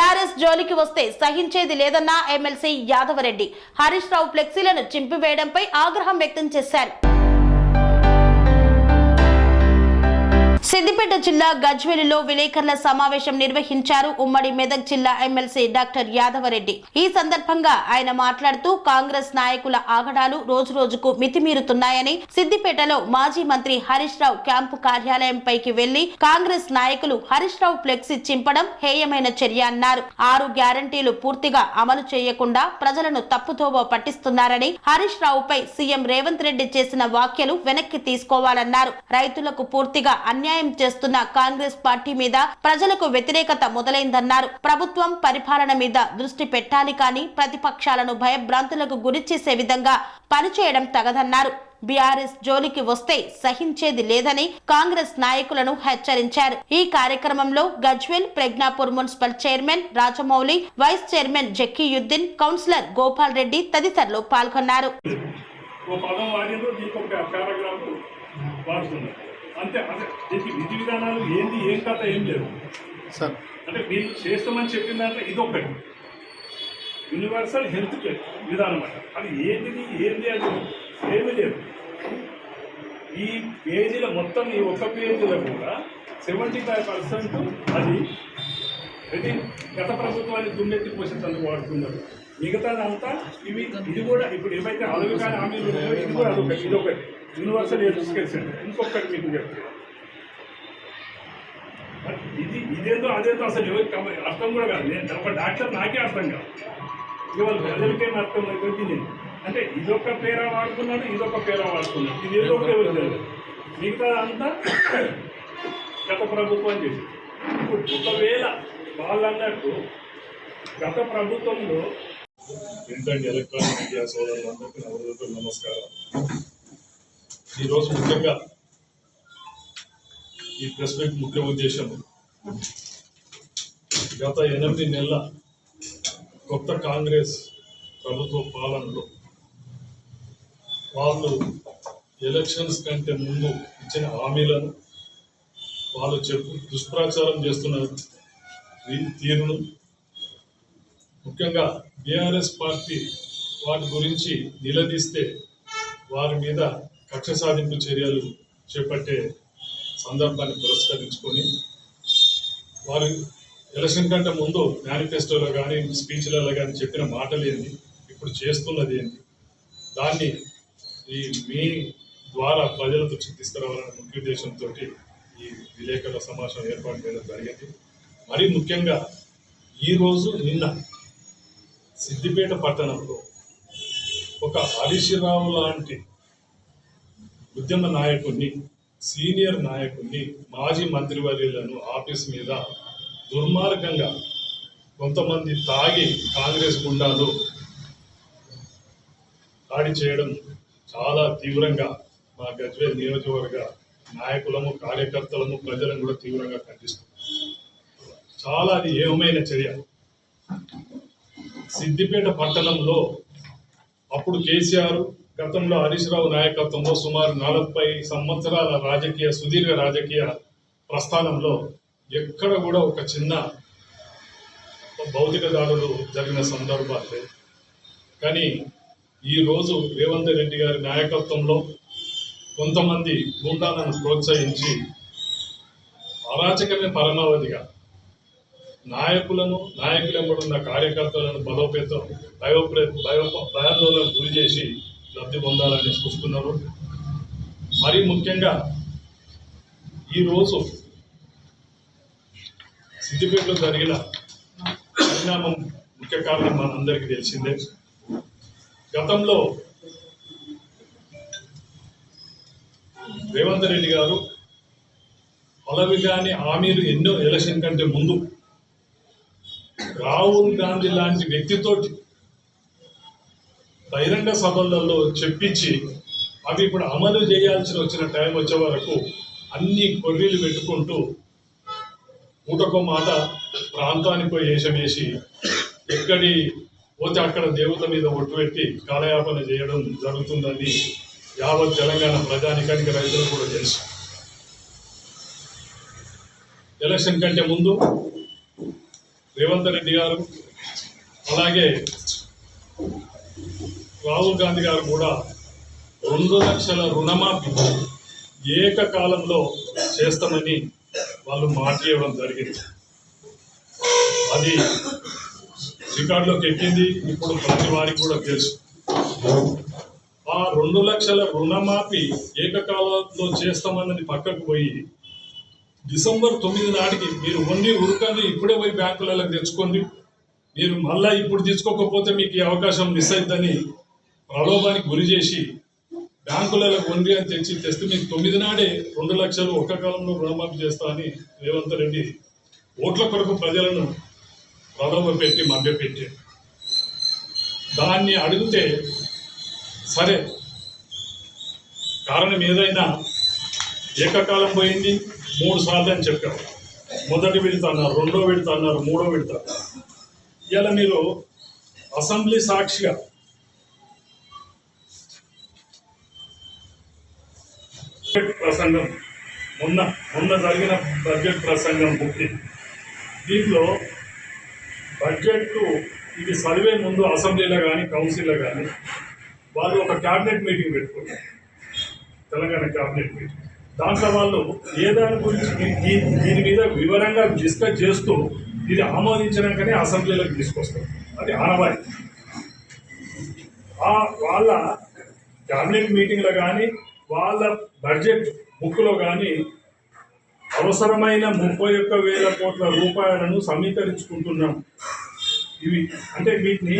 BRS జోలికి వస్తే సహించేది లేదన్న ఎమ్మెల్సీ యాదవరెడ్డి. హరీష్ రావు ఫ్లెక్సీలను చింపివేయడంపై ఆగ్రహం వ్యక్తం చేశారు. సిద్దిపేట జిల్లా గజ్వేలిలో విలేకరుల సమావేశం నిర్వహించారు ఉమ్మడి మెదక్ జిల్లా ఎమ్మెల్సీ డాక్టర్ యాదవరెడ్డి. ఈ సందర్భంగా ఆయన మాట్లాడుతూ కాంగ్రెస్ నాయకుల ఆగడాలు రోజు రోజుకు మితిమీరుతున్నాయని సిద్దిపేటలో మాజీ మంత్రి హరీష్ రావు క్యాంపు కార్యాలయంపైకి వెళ్ళి కాంగ్రెస్ నాయకులు హరీష్ రావు ఫ్లెక్సీ చింపడం హేయమైన చర్య అన్నారు. ఆరు గ్యారంటీలు పూర్తిగా అమలు చేయకుండా ప్రజలను తప్పుదోవ పట్టిస్తున్నారని హరీష్ రావుపై సీఎం రేవంత్ రెడ్డి చేసిన వ్యాఖ్యలు వెనక్కి తీసుకోవాలన్నారు. రైతులకు పూర్తిగా అన్యాయం చేస్తున్న కాంగ్రెస్ పార్టీ మీద ప్రజలకు వ్యతిరేకత మొదలైందన్నారు. ప్రభుత్వం పరిపాలన మీద దృష్టి పెట్టాలి కానీ ప్రతిపక్షాలను భయభ్రాంతులకు గురిచేసే విధంగా పనిచేయడం తగదన్నారు. బీఆర్ఎస్ జోలికి వస్తే సహించేది లేదని కాంగ్రెస్ నాయకులను హెచ్చరించారు. ఈ కార్యక్రమంలో Gajwel Prajnapur municipal chairman Rajamouli vice chairman Zakiuddin councillor Gopal Reddy తదితరులు పాల్గొన్నారు. అంతే అంటే దీనికి విధి విధానాలు ఏంది ఏం కథ ఏం లేదు. సార్. అంటే మీరు చేస్తామని చెప్పిన దాంట్లో ఇది ఒకటి యూనివర్సల్ హెల్త్ కేర్ విధానం అంట. అది ఏంటిది ఏంది అది ఏమీ లేదు. ఈ పేజీల మొత్తం ఈ ఒక్క పేజీలో కూడా సెవెంటీ ఫైవ్ పర్సెంట్ అది ఇది గత ప్రభుత్వాన్ని దుమ్మెత్తి పోసేందుకు వాడుతున్నారు. మిగతాదంతా ఇవి ఇది కూడా ఇప్పుడు ఏవైతే అలవి కానీ హామీలు ఉన్నాయో ఇది కూడా అదొకటి ఇది ఒకటి యూనివర్సల్ ఎడ్యుకేషన్. సెంటర్ ఇంకొకటి మీకు చెప్తాను ఇది ఇదేందో అదేందో అసలు ఎవరికి అర్థం కూడా కాదు. నేను ఒక డాక్టర్ నాకే అర్థం కాదు. ఇవాళ ప్రజలకేం అర్థం అయిపోయింది నేను? అంటే ఇదొక పేర వాడుకున్నాడు ఇదొక పేర వాడుకున్నాడు. ఇది ఏదో ఒకటి ఎవరు మిగతా అంతా గత ప్రభుత్వం చేసింది. ఇప్పుడు ఒకవేళ వాళ్ళు అన్నట్టు గత ప్రభుత్వంలో ప్రింట్ ఎలక్ట్రానిక్ మీడియా సోదరులందరికీ నా నమస్కారం. ఈరోజు ముఖ్యంగా ఈ ప్రెస్ మీట్ ముఖ్య ఉద్దేశం గత ఎనిమిది నెలల కొత్త కాంగ్రెస్ ప్రభుత్వ పాలనలో వాళ్ళు ఎలక్షన్స్ కంటే ముందు ఇచ్చిన హామీలను వాళ్ళు చెప్పు దుష్ప్రచారం చేస్తున్న తీరును ముఖ్యంగా బీఆర్ఎస్ పార్టీ వాటి గురించి నిలదీస్తే వారి మీద కక్ష సాధింపు చర్యలు చేపట్టే సందర్భాన్ని పురస్కరించుకొని వారు ఎలక్షన్ కంటే ముందు మేనిఫెస్టోలో కానీ స్పీచ్లలో కానీ చెప్పిన మాటలు ఏంది? ఇప్పుడు చేస్తున్నది ఏంటి దాన్ని ఈ మీ ద్వారా ప్రజల దృష్టికి తీసుకురావాలనే ముఖ్య ఉద్దేశంతో ఈ విలేకరుల సమావేశం ఏర్పాటు చేయడం జరిగింది. మరీ ముఖ్యంగా ఈరోజు నిన్న సిద్దిపేట పట్టణంలో ఒక హరీష్ రావు లాంటి ఉద్యమ నాయకుడిని సీనియర్ నాయకుడిని మాజీ మంత్రివర్యులను ఆఫీస్ మీద దుర్మార్గంగా కొంతమంది తాగి కాంగ్రెస్ గుండాలు దాడి చేయడం చాలా తీవ్రంగా మా గజ్వేల్ నియోజకవర్గ నాయకులము కార్యకర్తలము ప్రజలను కూడా తీవ్రంగా ఖండిస్తుంది. చాలా అది ఏమైన చర్య. సిద్దిపేట పట్టణంలో అప్పుడు కేసీఆర్ గతంలో హరీష్ రావు నాయకత్వంలో సుమారు నలభై సంవత్సరాల రాజకీయ సుదీర్ఘ రాజకీయ ప్రస్థానంలో ఎక్కడ కూడా ఒక చిన్న భౌతిక దాడులు జరిగిన సందర్భాలు. కానీ ఈరోజు రేవంత్ రెడ్డి గారి నాయకత్వంలో కొంతమంది గుండాలను ప్రోత్సహించి అరాచకమే పరమావధిగా నాయకులను నాయకులెంబడున్న కార్యకర్తలను బలోపేతం భయోప్రే భయో భయాందోళనకు గురి చేసి లబ్ధి పొందాలని చూస్తున్నారు. మరీ ముఖ్యంగా ఈరోజు సిద్దిపేటలో జరిగిన పరిణామం ముఖ్య కారణం మనందరికీ తెలిసిందే. గతంలో రేవంత్ రెడ్డి గారు పలవి కానీ హామీలు ఎన్నో ఎలక్షన్ కంటే ముందు రాహుల్ గాంధీ లాంటి వ్యక్తితోటి బహిరంగ సభలలో చెప్పించి అవి ఇప్పుడు అమలు చేయాల్సి వచ్చిన టైం వచ్చే వరకు అన్ని గొర్రెలు పెట్టుకుంటూ ఊటకో మాట ప్రాంతానికి పోయి వేషం వేసి ఎక్కడి పోతే అక్కడ దేవత మీద ఒట్టు పెట్టి కాలయాపన చేయడం జరుగుతుందని యావత్ తెలంగాణ ప్రజానికానికి రైతులు కూడా తెలుసు. ఎలక్షన్ కంటే ముందు రేవంత్ రెడ్డి గారు అలాగే రాహుల్ గాంధీ గారు కూడా రెండు లక్షల రుణమాఫీ ఏకకాలంలో చేస్తామని వాళ్ళు మాట ఇవ్వడం జరిగింది. అది రికార్డులోకి ఎక్కింది ఇప్పుడు ప్రతి వారికి కూడా తెలుసు. ఆ రెండు లక్షల రుణమాఫీ ఏకకాలంలో చేస్తామన్నది పక్కకు పోయి డిసెంబర్ తొమ్మిది నాటికి మీరు ఓన్లీ ఉరకండి ఇప్పుడే పోయి బ్యాంకులలో తెచ్చుకోండి. మీరు మళ్ళీ ఇప్పుడు తీసుకోకపోతే మీకు ఈ అవకాశం మిస్ అవుతుందని ప్రలోభానికి గురి చేసి బ్యాంకులలో వండి అని తెచ్చి తెస్తే మీకు తొమ్మిది నాడే రెండు లక్షలు ఒక్క కాలంలో రుణమాఫీ చేస్తా అని రేవంత్ రెడ్డి ఓట్ల కొరకు ప్రజలను ప్రలోభ పెట్టి మభ్యపెట్టి దాన్ని అడిగితే సరే కారణం ఏదైనా ఏకకాలం పోయింది మూడు సార్లు అని చెప్పారు మొదటి విడత అన్నారు రెండో విడత అన్నారు మూడో విడత ఇలా మీరు అసెంబ్లీ సాక్షిగా ప్రసంగం మొన్న మొన్న జరిగిన బడ్జెట్ ప్రసంగం ముక్తి దీంట్లో బడ్జెట్కు ఇది చదివే ముందు అసెంబ్లీలో కానీ కౌన్సిల్లో కానీ వాళ్ళు ఒక క్యాబినెట్ మీటింగ్ పెట్టుకున్నారు. Telangana cabinet meeting. దాంట్లో వాళ్ళు ఏ దాని గురించి దీని మీద వివరంగా డిస్కస్ చేస్తూ ఇది ఆమోదించడానికనే అసెంబ్లీలోకి తీసుకొస్తారు. అది ఆనవాయి. వాళ్ళ క్యాబినెట్ మీటింగ్లో కానీ వాళ్ళ బడ్జెట్ బుక్లో కానీ అవసరమైన ముప్పై ఒక్క వేల కోట్ల రూపాయలను సమీకరించుకుంటున్నాం. ఇవి అంటే వీటిని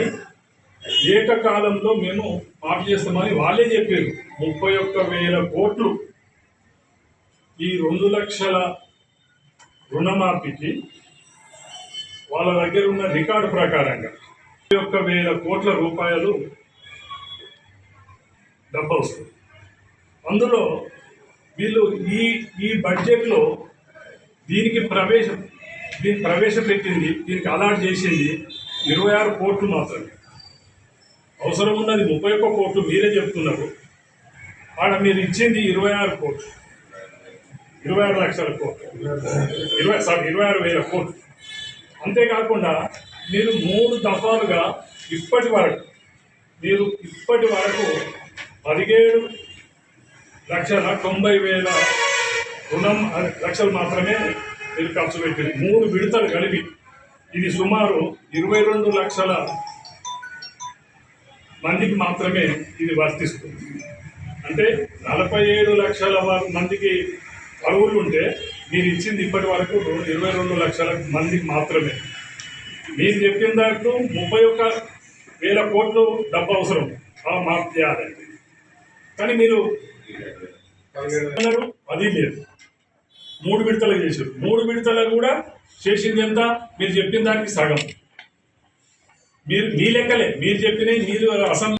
ఏకకాలంలో మేము మాఫ్ చేస్తామని వాళ్ళే చెప్పారు. ముప్పై ఒక్క వేల కోట్లు ఈ రెండు లక్షల రుణమాఫీకి వాళ్ళ దగ్గర ఉన్న రికార్డు ప్రకారంగా ముప్పై ఒక్క వేల కోట్ల రూపాయలు డబ్బు వస్తుంది. అందులో వీళ్ళు ఈ ఈ బడ్జెట్లో దీనికి ప్రవేశం దీన్ని ప్రవేశపెట్టింది దీనికి అలాట్ చేసింది ఇరవై ఆరు కోట్లు మాత్రమే. అవసరం ఉన్నది ముప్పై ఒక్క కోట్లు మీరే చెప్తున్నారు. ఆడ మీరు ఇచ్చింది ఇరవై ఆరు కోట్లు. ఇరవై ఆరు లక్షల కోట్లు. ఇరవై సారీ ఇరవై ఆరు వేల కోట్లు. అంతేకాకుండా మీరు మూడు దఫాలుగా ఇప్పటి వరకు మీరు ఇప్పటి వరకు పదిహేడు లక్షల తొంభై వేల రుణం లక్షలు మాత్రమే మీరు ఖర్చు పెట్టింది. మూడు విడతలు కలిపి ఇది సుమారు ఇరవై రెండు లక్షల మందికి మాత్రమే ఇది వర్తిస్తుంది. అంటే నలభై ఏడు లక్షల మందికి అరువులు ఉంటే మీరు ఇచ్చింది ఇప్పటి వరకు ఇరవై రెండు లక్షల మందికి మాత్రమే. మీరు చెప్పిన దాంట్లో ముప్పై ఒక్క వేల కోట్లు డబ్బు అవసరం. ఆ చేయాలండి చేయాలి కానీ మీరు అన్నారు అది లేదు. మూడు విడతలు చేశారు. మూడు విడతలు కూడా చేసింది ఎంత? మీరు చెప్పిన దానికి సగం. మీరు మీ లెక్కలే. మీరు చెప్పినవి మీరు అసెంబ్లీ